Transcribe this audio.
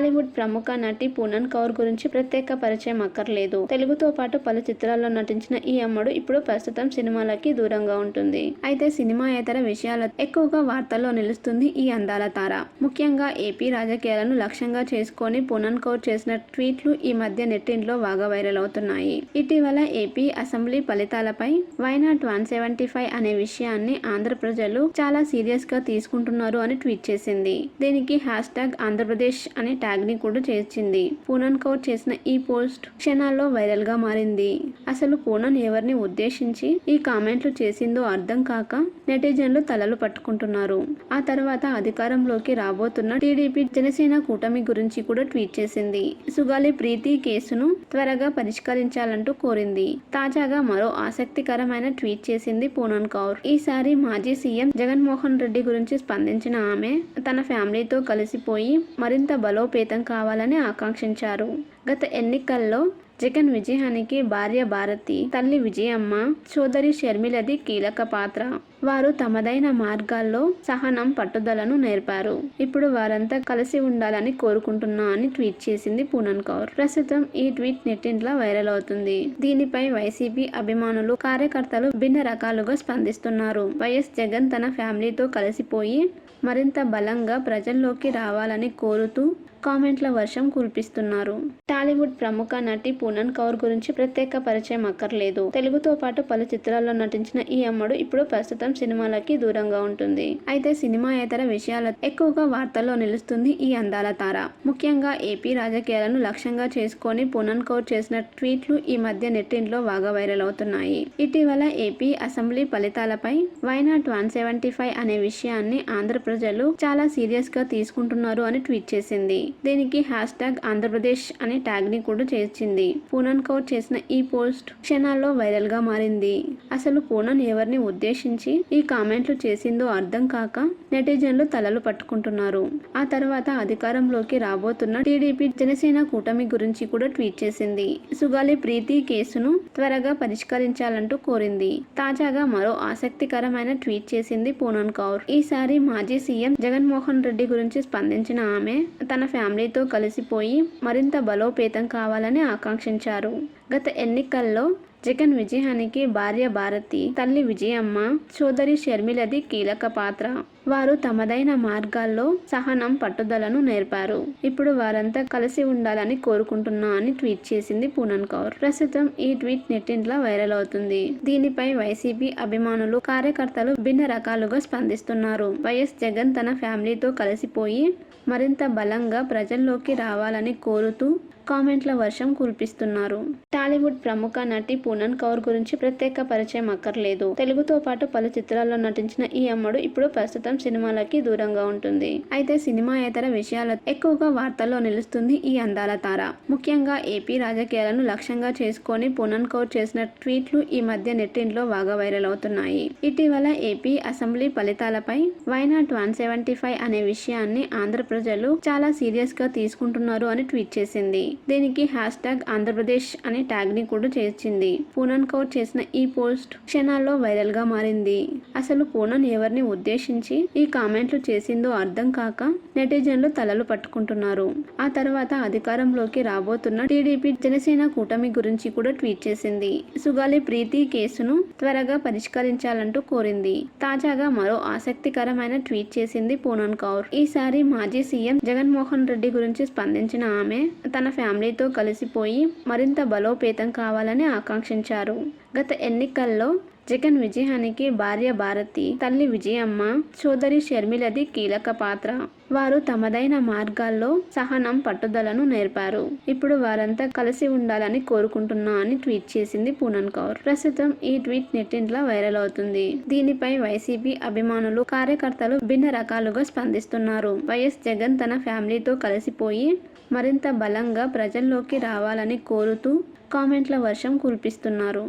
టాలీవుడ్ ప్రముఖ నటి పూనన్ కౌర్ గురించి ప్రత్యేక పరిచయం అక్కర్లేదు. తెలుగుతో పాటు పలు చిత్రాల్లో నటించిన ఈ అమ్మడు ఇప్పుడు ప్రస్తుతం సినిమాలకి దూరంగా ఉంటుంది. అయితే సినిమా ఇతర విషయాల ఎక్కువగా వార్తల్లో నిలుస్తుంది ఈ అందాల తార. ముఖ్యంగా ఏపీ రాజకీయాలను లక్ష్యంగా చేసుకొని పూనన్ కౌర్ చేసిన ట్వీట్లు ఈ మధ్య నెట్టింట్లో బాగా వైరల్ అవుతున్నాయి. ఇటీవల ఏపీ అసెంబ్లీ ఫలితాలపై why not one seventy five అనే విషయాన్ని ఆంధ్ర ప్రజలు చాలా సీరియస్గా తీసుకుంటున్నారు అని ట్వీట్ చేసింది. దీనికి హ్యాష్ ట్యాగ్ ఆంధ్రప్రదేశ్ అనే ట్యాగ్ ని కూడా చేర్చింది. పూనన్ కౌర్ చేసిన ఈ పోస్ట్ క్షణాల్లో వైరల్గా మారింది. అసలు పూనన్ ఎవరిని ఉద్దేశించి ఈ కామెంట్లు చేసిందో అర్థం కాక నెటిజన్లు తలలు పట్టుకుంటున్నారు. ఆ తర్వాత అధికారంలోకి రాబోతున్న టీడీపీ జనసేన కూటమి గురించి కూడా ట్వీట్ చేసింది. సుగాలి ప్రీతి కేసును త్వరగా పరిష్కరించాలంటూ కోరింది. తాజాగా మరో ఆసక్తికరమైన ట్వీట్ చేసింది పూనన్ కౌర్. ఈసారి మాజీ సీఎం జగన్మోహన్ రెడ్డి గురించి స్పందించిన ఆమె తన ఫ్యామిలీతో కలిసిపోయి మరింత బలోపే బలోపేతం కావాలని ఆకాంక్షించారు. గత ఎన్నికల్లో జగన్ విజయానికి భార్య భారతి తల్లి విజయమ్మ సోదరి షర్మిలది కీలక పాత్ర. వారు తమదైన మార్గాల్లో సహనం పట్టుదలను నేర్పారు. ఇప్పుడు వారంతా కలిసి ఉండాలని కోరుకుంటున్నా అని ట్వీట్ చేసింది పూనన్ కౌర్. ప్రస్తుతం ఈ ట్వీట్ నెట్టింట్లో వైరల్ అవుతుంది. దీనిపై వైసీపీ అభిమానులు కార్యకర్తలు భిన్న రకాలుగా స్పందిస్తున్నారు. వైఎస్ జగన్ తన ఫ్యామిలీతో కలిసిపోయి మరింత బలంగా ప్రజల్లోకి రావాలని కోరుతూ కామెంట్ల వర్షం కురిపిస్తున్నారు. టాలీవుడ్ ప్రముఖ నటి పూనన్ కౌర్ గురించి ప్రత్యేక పరిచయం అక్కర్లేదు. తెలుగుతో పాటు పలు చిత్రాల్లో నటించిన ఈ అమ్మడు ఇప్పుడు ప్రస్తుతం సినిమాలకి దూరంగా ఉంటుంది. అయితే సినిమా ఇతర విషయాల ఎక్కువగా వార్తల్లో నిలుస్తుంది ఈ అందాల తార. ముఖ్యంగా ఏపీ రాజకీయాలను లక్ష్యంగా చేసుకొని పునన్ కౌర్ చేసిన ట్వీట్లు ఈ మధ్య నెట్టింట్లో బాగా వైరల్ అవుతున్నాయి. ఇటీవల ఏపీ అసెంబ్లీ ఫలితాలపై why not one seventy five అనే విషయాన్ని ఆంధ్ర ప్రజలు చాలా సీరియస్గా తీసుకుంటున్నారు అని ట్వీట్ చేసింది. దీనికి హ్యాష్ ట్యాగ్ ఆంధ్రప్రదేశ్ అనే ట్యాగ్ని కూడా చేర్చింది. పూనన్ కౌర్ చేసిన ఈ పోస్ట్ క్షణాల్లో వైరల్గా మారింది. అసలు పూనన్ ఎవరిని ఉద్దేశించి ఈ కామెంట్లు చేసిందో అర్థం కాక నెటిజన్లు తలలు పట్టుకుంటున్నారు. ఆ తర్వాత అధికారంలోకి రాబోతున్న టీడీపీ జనసేన కూటమి గురించి కూడా ట్వీట్ చేసింది. సుగాలి ప్రీతి కేసును త్వరగా పరిష్కరించాలంటూ కోరింది. తాజాగా మరో ఆసక్తికరమైన ట్వీట్ చేసింది పూనన్ కౌర్. ఈసారి మాజీ సీఎం జగన్మోహన్ రెడ్డి గురించి స్పందించిన ఆమె తన ఫ్యామిలీతో కలిసిపోయి మరింత బలోపేతం కావాలని ఆకాంక్షించారు. గత ఎన్నికల్లో జగన్ విజయానికి భార్య భారతి తల్లి విజయమ్మ సోదరి షర్మిలది కీలక పాత్ర. వారు తమదైన మార్గాల్లో సహనం పట్టుదలను నేర్పారు. ఇప్పుడు వారంతా కలిసి ఉండాలని కోరుకుంటున్నా అని ట్వీట్ చేసింది పూనన్ కౌర్. ప్రస్తుతం ఈ ట్వీట్ నెట్టింట్లో వైరల్ అవుతుంది. దీనిపై వైసీపీ అభిమానులు కార్యకర్తలు భిన్న రకాలుగా స్పందిస్తున్నారు. వైఎస్ జగన్ తన ఫ్యామిలీతో కలిసిపోయి మరింత బలంగా ప్రజల్లోకి రావాలని కోరుతూ కామెంట్ల వర్షం కురిపిస్తున్నారు. టాలీవుడ్ ప్రముఖ నటి పూనన్ కౌర్ గురించి ప్రత్యేక పరిచయం అక్కర్లేదు. తెలుగుతో పాటు పలు చిత్రాల్లో నటించిన ఈ అమ్మడు ఇప్పుడు ప్రస్తుతం సినిమాలకి దూరంగా ఉంటుంది. అయితే సినిమాయేతర విషయాల ఎక్కువగా వార్తల్లో నిలుస్తుంది ఈ అందాల తార. ముఖ్యంగా ఏపీ రాజకీయాలను లక్ష్యంగా చేసుకొని పూనన్ కౌర్ చేసిన ట్వీట్లు ఈ మధ్య నెట్టింట్లో బాగా వైరల్ అవుతున్నాయి. ఇటీవల ఏపీ అసెంబ్లీ ఫలితాలపై why not one seventy five అనే విషయాన్ని ఆంధ్ర ప్రజలు చాలా సీరియస్గా తీసుకుంటున్నారు అని ట్వీట్ చేసింది. దీనికి హ్యాష్ ట్యాగ్ ఆంధ్రప్రదేశ్ అనే ట్యాగ్ని కూడా చేర్చింది. పూనన్ కౌర్ చేసిన ఈ పోస్ట్ క్షణాల్లో వైరల్గా మారింది. అసలు పూనన్ ఎవరిని ఉద్దేశించి ఈ కామెంట్లు చేసిందో అర్థం కాక నెటిజన్లు తలలు పట్టుకుంటున్నారు. ఆ తర్వాత అధికారంలోకి రాబోతున్న టీడీపీ జనసేన కూటమి గురించి కూడా ట్వీట్ చేసింది. సుగాలి ప్రీతి కేసును త్వరగా పరిష్కరించాలంటూ కోరింది. తాజాగా మరో ఆసక్తికరమైన ట్వీట్ చేసింది పూనన్ కౌర్. ఈసారి మాజీ సీఎం జగన్మోహన్ రెడ్డి గురించి స్పందించిన ఆమె తన ఫ్యామిలీ ఫ్యామిలీతో కలిసిపోయి మరింత బలోపేతం కావాలని ఆకాంక్షించారు. గత ఎన్నికల్లో జగన్ విజయానికి భార్య భారతి తల్లి విజయమ్మ సోదరి షర్మిలది కీలక పాత్ర. వారు తమదైన మార్గాల్లో సహనం పట్టుదలను నేర్పారు. ఇప్పుడు వారంతా కలిసి ఉండాలని కోరుకుంటున్నా అని ట్వీట్ చేసింది పూనన్ కౌర్. ప్రస్తుతం ఈ ట్వీట్ నెట్టింట్లో వైరల్ అవుతుంది. దీనిపై వైసీపీ అభిమానులు కార్యకర్తలు భిన్న రకాలుగా స్పందిస్తున్నారు. వైఎస్ జగన్ తన ఫ్యామిలీతో కలిసిపోయి మరింత బలంగా ప్రజల్లోకి రావాలని కోరుతూ కామెంట్ల వర్షం కురిపిస్తున్నారు.